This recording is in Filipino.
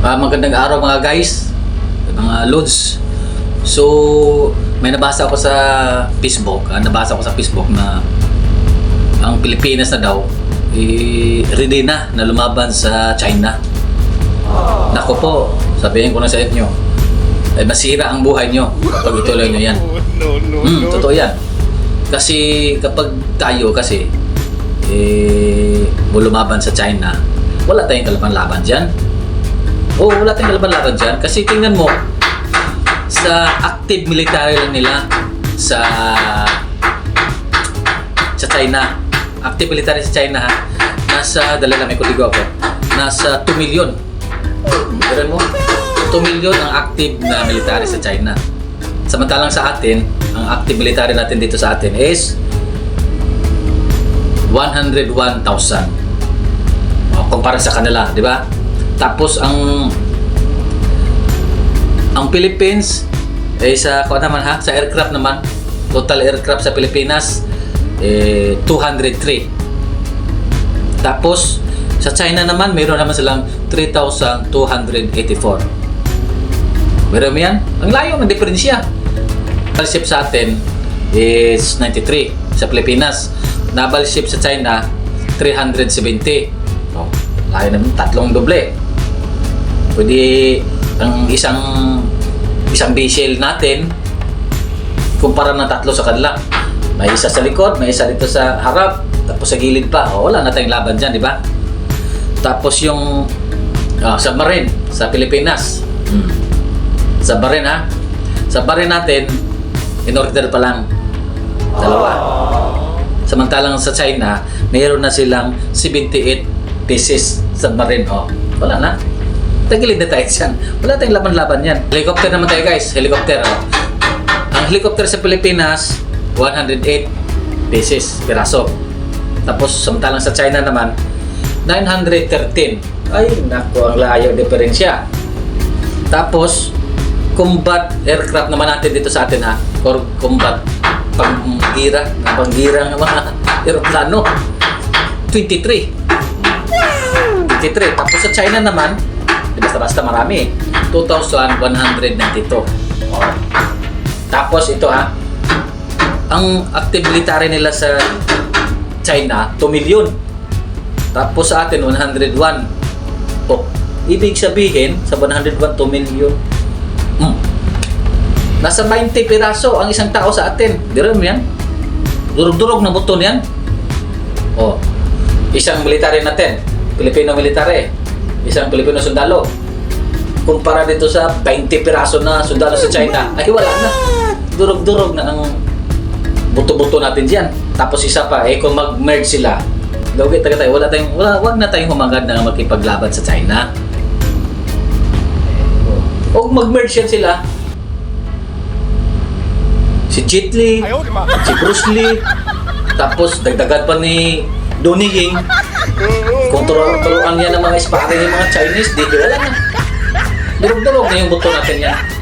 Ah, magandang araw mga guys, mga lods. So, may nabasa ako sa Facebook, ah, nabasa ko sa Facebook na ang Pilipinas na daw eh, ready na na lumaban sa China. Nako po, sabihin ko na sa inyo, eh, masira ang buhay nyo pag ituloy nyo yan. Hmm, totoo yan. Kasi kapag tayo kasi eh, lumaban sa China, wala tayong kalaban-laban dyan. Oo, wala tayong kalaban-laban dyan. Kasi tingnan mo, sa active military lang nila sa sa China. Active military sa China ha. Nasa, dala lang may kuligo ako. Nasa 2 million. Meron mo? 2 million ang active na military sa China. Samantalang sa atin, ang active military natin dito sa atin is 101,000. O, kumpara sa kanila, di ba? Tapos ang ang Philippines eh sa kuan naman ha, sa aircraft naman, total aircraft sa Pilipinas eh 203. Tapos sa China naman, mayroon naman silang 3,284. Meron yan? Ang layo ng diferensya. Naval ship sa atin is 93 sa Pilipinas. Naval ship sa China 370. Oh, layo naman tatlong doble. Pwede ang isang isang vessel natin kumpara ng tatlo sa kanila. May isa sa likod, may isa dito sa harap, tapos sa gilid pa. Oh, wala na tayong laban dyan, di ba? Tapos yung ah, submarine sa Pilipinas. Hmm. Submarine ha. Submarine natin, in order pa lang. Dalawa. Samantalang sa China, mayroon na silang 78 pieces submarine. Oh, wala na. Tagilid na tayo dyan. Wala tayong laban-laban yan. Helicopter naman tayo guys. Helicopter. Oh. Ang helicopter sa Pilipinas, 108 pieces, piraso. Tapos samantalang sa China naman, 913. Ay, nako, ang layo diferensya. Tapos, combat aircraft naman natin dito sa atin ha. Or combat panggira, panggira ng mga aeroplano. 23. 23. Tapos sa China naman, basta-basta marami. 2,192. Oh. Tapos ito ha, ang active military nila sa China, 2 million. Tapos sa atin, 101. Oh, ibig sabihin, sa 101, 2 million. Hmm. Nasa 20 piraso ang isang tao sa atin. Di rin yan? Durog-durog na buton yan. Oh, isang military natin, Pilipino military, isang Pilipino sundalo. Kumpara dito sa 20 piraso na sundalo sa China, ay wala na. Durog-durog na ang buto-buto natin diyan. Tapos isa pa, eh kung mag-merge sila, Logi tayo tayo, wala tayong, wala, wag na tayong humangad na makipaglaban sa China. O mag-merge yan sila, si Ayaw, di ba? si Bruce Lee, tapos dagdagan pa ni Donnie Ying, kung turo, turuan niya ng mga sparring ng mga Chinese, di wala na. Durog-durog na yung buto natin yan.